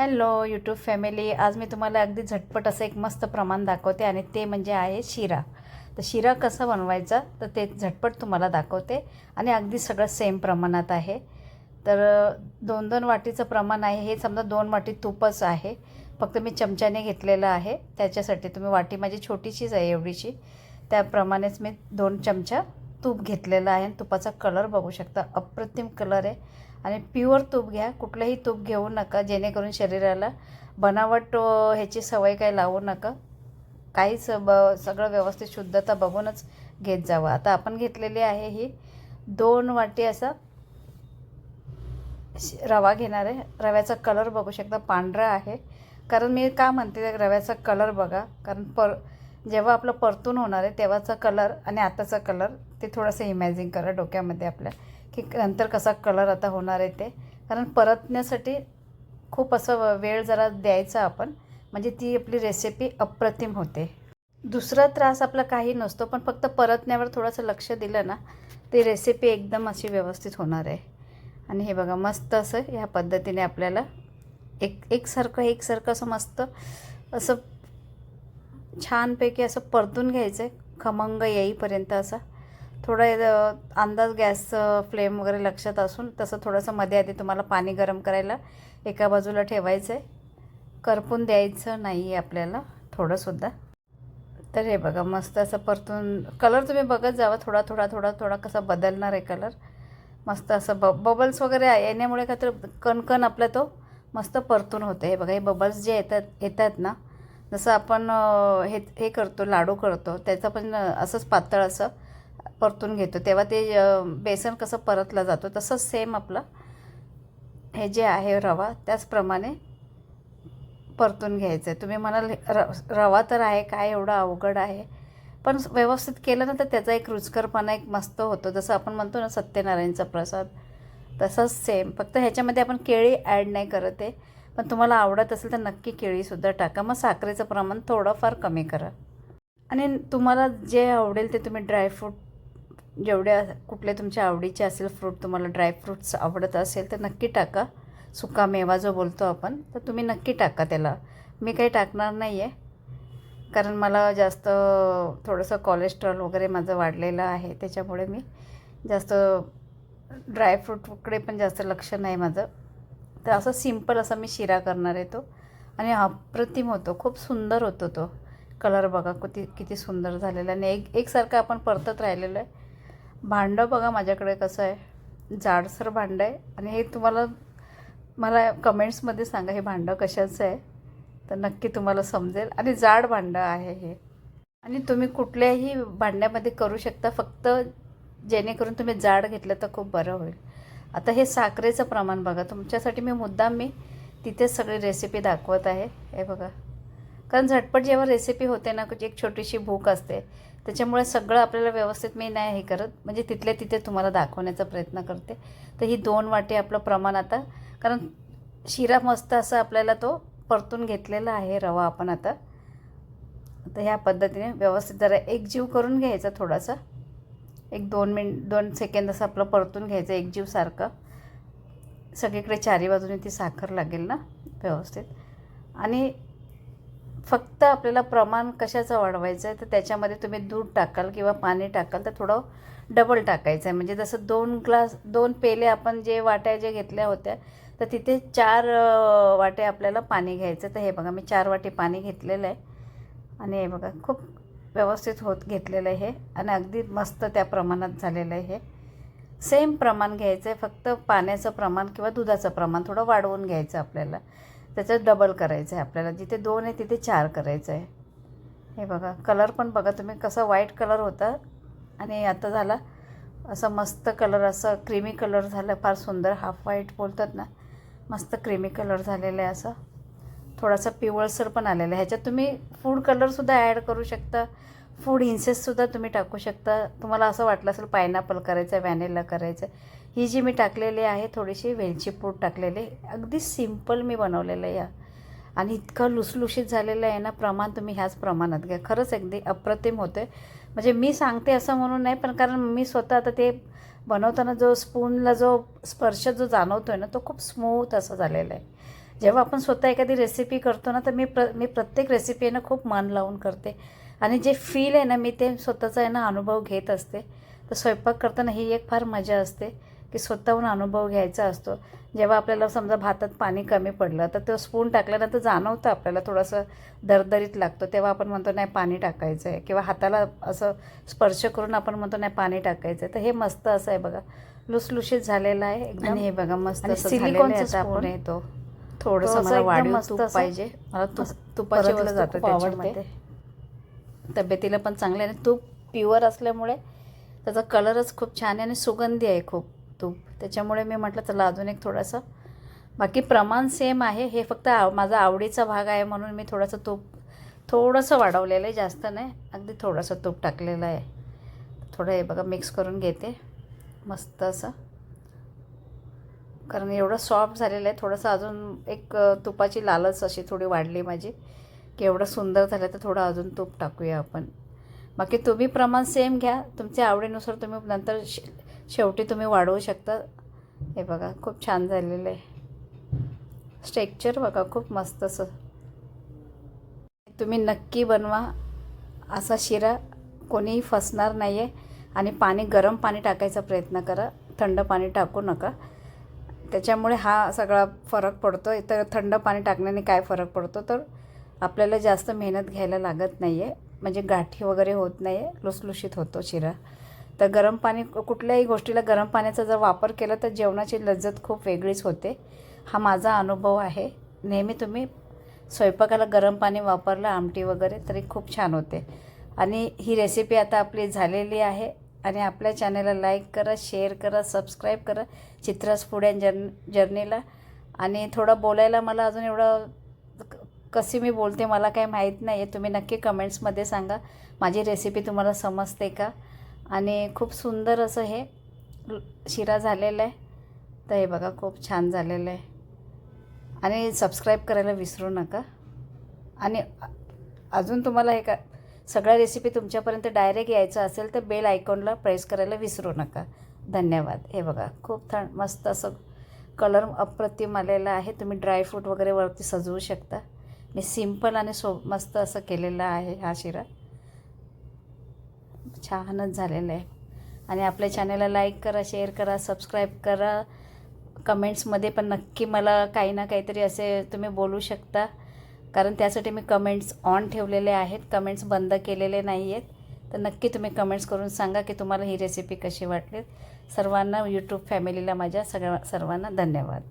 Hello YouTube family आज मी तुम्हाला अगदी झटपट असं एक मस्त प्रमाण दाखवते आणि ते म्हणजे आहे शिरा. तर शिरा कसा बनवायचा? तर ते झटपट तुम्हाला दाखवते आणि अगदी सगळं सेम प्रमाणात आहे. तर दोन दोन वाटीचं प्रमाण आहे. हे समजा दोन वाटी तूपच आहे. फक्त मी चमच्याने घेतलेलं आहे. त्याच्यासाठी तुम्ही वाटी माझी छोटीशीच आहे एवढीशी. त्याप्रमाणेच मी दोन चमचा तूप घेतलेलं आहे आणि तुपाचा कलर बघू शकता. अप्रतिम कलर आहे. आणि प्युअर तूप घ्या कुठलंही तूप घेऊ नका जेणेकरून शरीराला बनावट ह्याची सवय काही लावू नका. काहीच ब सगळं व्यवस्थित शुद्धता बघूनच घेत जावं. आता आपण घेतलेली आहे ही दोन वाटी असा श- रवा घेणार आहे. रव्याचा कलर बघू शकता पांढरा आहे. कारण मी का म्हणते रव्याचा कलर बघा. कारण पर जेव्हा आपलं परतून होणार आहे तेव्हाचा कलर आणि आताचा कलर ते थोडंसं इमॅजिन करा डोक्यामध्ये आपल्या. की नंतर कसा कलर आता होणार आहे ते. कारण परतण्यासाठी खूप असं व- वेळ जरा द्यायचा आपण. म्हणजे ती आपली रेसिपी अप्रतिम होते. दुसरा त्रास आपला काही नसतो पण फक्त परतण्यावर थोडंसं लक्ष दिलं ना ती रेसिपी एकदम अशी व्यवस्थित होणार आहे. आणि हे बघा मस्त असं ह्या पद्धतीने आपल्याला एक एकसारखं एकसारखं असं मस्त असं छानपैकी असं परतून घ्यायचं आहे खमंग येईपर्यंत असा. थोडं अंदाज गॅस फ्लेम वगैरे लक्षात असून तसं थोडंसं मध्ये आधी तुम्हाला पाणी गरम करायला एका बाजूला ठेवायचं आहे करपून द्यायचं नाही आहे आपल्याला थोडंसुद्धा. तर हे बघा मस्त असं परतून कलर तुम्ही बघत जावा थोडा थोडा थोडा थोडा कसा बदलणार आहे कलर. मस्त असं ब बबल्स वगैरे येण्यामुळे का तर कणकण आपला तो मस्त परतून होते हे बघा हे बबल्स जे येतात येतात ना जसं आपण हे हे करतो लाडू करतो त्याचं पण असंच पातळ असं परतून घेतो. तेव्हा ते बेसन कसं परतला जातो तसंच सेम आपलं. हे जे आहे रवा त्याचप्रमाणे परतून घ्यायचं आहे तुम्ही म्हणाल र रवा तर आहे काय एवढं अवघड आहे? पण व्यवस्थित केलं ना तर त्याचा एक रुचकरपणा एक मस्त होतो. जसं आपण म्हणतो ना सत्यनारायणचा प्रसाद तसंच सेम फक्त ह्याच्यामध्ये आपण केळी ॲड नाही करत आहे. पण तुम्हाला आवडत असेल तर नक्की केळीसुद्धा टाका. मग साखरेचं प्रमाण थोडंफार कमी करा. आणि तुम्हाला जे आवडेल ते तुम्ही ड्रायफ्रूट जेवढ्या कुठले तुमच्या आवडीचे असेल फ्रूट तुम्हाला ड्रायफ्रूट्स आवडत असेल तर नक्की टाका. सुका मेवा जो बोलतो आपण तर तुम्ही नक्की टाका त्याला. मी काही टाकणार नाही आहे कारण मला जास्त थोडंसं कोलेस्ट्रॉल वगैरे माझं वाढलेलं आहे त्याच्यामुळे मी जास्त ड्रायफ्रूटकडे पण जास्त लक्ष नाही माझं. तर असं सिंपल असा मी शिरा करणार आहे तो. आणि अप्रतिम होतो. खूप सुंदर होतो तो. कलर बघा किती किती सुंदर झालेला. आणि एक एकसारखं आपण परतत राहिलेलं आहे. भांडं बघा माझ्याकडे कसं आहे. जाडसर भांडं आहे. आणि हे तुम्हाला मला कमेंट्समध्ये सांगा हे भांडं कशाचं आहे. तर नक्की तुम्हाला समजेल. आणि जाड भांडं आहे हे. आणि तुम्ही कुठल्याही भांड्यामध्ये करू शकता. फक्त जेणेकरून तुम्ही जाड घेतलं तर खूप बरं होईल. आता हे साखरेचं प्रमाण बघा. तुमच्यासाठी मी मुद्दाम मी तिथेच सगळी रेसिपी दाखवत आहे. हे बघा. कारण झटपट जेव्हा रेसिपी होते ना एक छोटीशी भूक असते त्याच्यामुळे सगळं आपल्याला व्यवस्थित मी नाही हे करत. म्हणजे तिथल्या तिथे तुम्हाला दाखवण्याचा प्रयत्न करते. तर ही दोन वाटी आपलं प्रमाण आता कारण शिरा मस्त असं आपल्याला तो परतून घेतलेला आहे रवा आपण आता. तर ह्या पद्धतीने व्यवस्थित जरा एकजीव करून घ्यायचा थोडासा. एक दोन मिनिट दोन सेकंद असं आपलं परतून घ्यायचं एकजीव सारखं. सगळीकडे चारी बाजूने ती साखर लागेल ना व्यवस्थित. आणि फक्त आपल्याला प्रमाण कशाचं वाढवायचं आहे तर त्याच्यामध्ये तुम्ही दूध टाकाल किंवा पाणी टाकाल तर थोडं डबल टाकायचं आहे म्हणजे जसं दोन ग्लास दोन पेले आपण जे वाट्या जे घेतल्या होत्या तर तिथे चार वाटे आपल्याला पाणी घ्यायचं तर हे बघा मी चार वाटे पाणी घेतलेलं आहे. आणि हे बघा खूप व्यवस्थित होत घेतलेलं आहे हे. आणि अगदी मस्त त्या प्रमाणात झालेलं आहे हे. सेम प्रमाण घ्यायचं आहे फक्त पाण्याचं प्रमाण किंवा दुधाचं प्रमाण थोडं वाढवून घ्यायचं आपल्याला. त्याचं डबल करायचं आहे आपल्याला. जिथे दोन आहे तिथे चार करायचं आहे हे बघा कलर पण बघा तुम्ही कसा व्हाईट कलर होता. आणि आता झाला असं मस्त कलर असं क्रीमी कलर झालं. फार सुंदर हाफ व्हाईट बोलतात ना. मस्त क्रीमी कलर झालेलं आहे असं. थोडासा पिवळसर पण आलेला आहे. ह्याच्यात तुम्ही फूड कलरसुद्धा ॲड करू शकता. फूड इन्सेससुद्धा तुम्ही टाकू शकता. तुम्हाला असं वाटलं असेल पायनॅपल करायचं आहे व्हॅनिला करायचं आहे ही जी मी टाकलेली आहे थोडीशी वेलची पूड अगदी सिंपल मी बनवलेलं आहे या. आणि इतकं लुसलुशीत झालेलं आहे ना प्रमाण तुम्ही ह्याच प्रमाणात घ्या. खरंच अगदी अप्रतिम होतं म्हणजे मी सांगते असं म्हणून नाही पण कारण मी स्वतः आता ते बनवताना जो स्पूनला जो स्पर्श जो जाणवतो आहे ना तो खूप स्मूथ असा झालेला आहे. जेव्हा आपण स्वतः एखादी रेसिपी करतो ना तर मी प्र मी प्रत्येक रेसिपी आहे ना खूप मन लावून करते. आणि जे फील आहे ना मी ते स्वतःचा आहे ना अनुभव घेत असते. तर स्वयंपाक करताना ही एक फार मजा असते. की स्वतःहून अनुभव घ्यायचा असतो. जेव्हा आपल्याला समजा भातात पाणी कमी पडलं तर तो स्पून टाकल्यानंतर जाणवतं आपल्याला थोडंसं दरदरीत लागतो. तेव्हा आपण म्हणतो नाही पाणी टाकायचं आहे किंवा हाताला असं स्पर्श करून आपण म्हणतो नाही पाणी टाकायचं आहे तर हे मस्त असं आहे बघा. लुसलुशीत झालेलं आहे. एकदम हे बघा मस्त सिलिकॉनचा स्पून आपण. आहे तो. थोडंसं मला वाढीव मस्त तूप पाहिजे. मला तूप तुपाची वस्तू जातं आवडते. तब्येतीला पण चांगलं आहे आणि तूप प्युअर असल्यामुळे त्याचा कलरच खूप छान आहे आणि सुगंधी आहे खूप. तूप त्याच्यामुळे मी म्हटलं चला अजून एक थोडंसं. बाकी प्रमाण सेम आहे. हे फक्त आव माझा आवडीचा भाग आहे म्हणून मी थोडंसं तूप थोडंसं वाढवलेलं आहे जास्त नाही. अगदी थोडंसं तूप टाकलेलं आहे. थोडं हे बघा मिक्स करून घेते. मस्त असं. कारण एवढं सॉफ्ट झालेलं आहे. थोडंसं अजून एक तुपाची लालच अशी थोडी वाढली माझी. की एवढं सुंदर झालं तर थोडं अजून तूप टाकूया आपण. बाकी तुम्ही प्रमाण सेम घ्या. तुमच्या आवडीनुसार तुम्ही नंतर शि शेवटी तुम्ही वाढवू शकता. हे बघा खूप छान झालेलं आहे. स्ट्रेक्चर बघा खूप मस्त असं. तुम्ही नक्की बनवा. असा शिरा कोणीही फसणार नाही आहे आणि पाणी गरम पाणी टाकायचा प्रयत्न करा. थंड पाणी टाकू नका. त्याच्यामुळे हा सगळा फरक पडतो तर थंड पाणी टाकण्याने काय फरक पडतो? तर आपल्याला जास्त मेहनत घ्यायला लागत नाही आहे म्हणजे गाठी वगैरे होत नाही आहे लुसलुशीत होतो शिरा. तर गरम पाणी कुठल्याही गोष्टीला गरम पाण्याचा जर वापर केला तर जेवणाची लज्जत खूप वेगळीच होते. हा माझा अनुभव आहे. नेहमी तुम्ही स्वयंपाकाला गरम पाणी वापरलं आमटी वगैरे तरी खूप छान होते. आणि ही रेसिपी आता आपली झालेली आहे. आणि आपल्या चॅनलला लाईक करा शेअर करा सबस्क्राईब करा चित्रास पुढे जर्न जर्नीला आणि थोडं बोलायला मला अजून एवढं क- कशी मी बोलते मला काही माहीत नाही आहे तुम्ही नक्की कमेंट्समध्ये सांगा. माझी रेसिपी तुम्हाला समजते का? आणि खूप सुंदर असं हे शिरा झालेला आहे. तर हे बघा खूप छान झालेलं आहे. आणि सबस्क्राईब करायला विसरू नका. आणि अजून तुम्हाला हे का सगळ्या रेसिपी तुमच्यापर्यंत डायरेक्ट यायचं असेल तर बेल आयकॉनला प्रेस करायला विसरू नका. धन्यवाद. हे बघा खूप थंड मस्त असं कलर अप्रतिम आलेला आहे. तुम्ही ड्रायफ्रूट वगैरे वरती सजवू शकता. मी सिंपल आणि सो मस्त असं केलेलं आहे हा शिरा. छानच झालेलं आहे. आणि आपल्या चॅनलला लाईक करा शेअर करा सबस्क्राईब करा. कमेंट्समध्ये पण नक्की मला काही ना काहीतरी असे तुम्ही बोलू शकता. कारण त्यासाठी मी कमेंट्स ऑन ठेवलेले आहेत. कमेंट्स बंद केलेले नाही आहेत तर नक्की तुम्ही कमेंट्स करून सांगा की तुम्हाला ही रेसिपी कशी वाटली. सर्वांना यूट्यूब फॅमिलीला माझ्या सगळ्या सर्वांना धन्यवाद.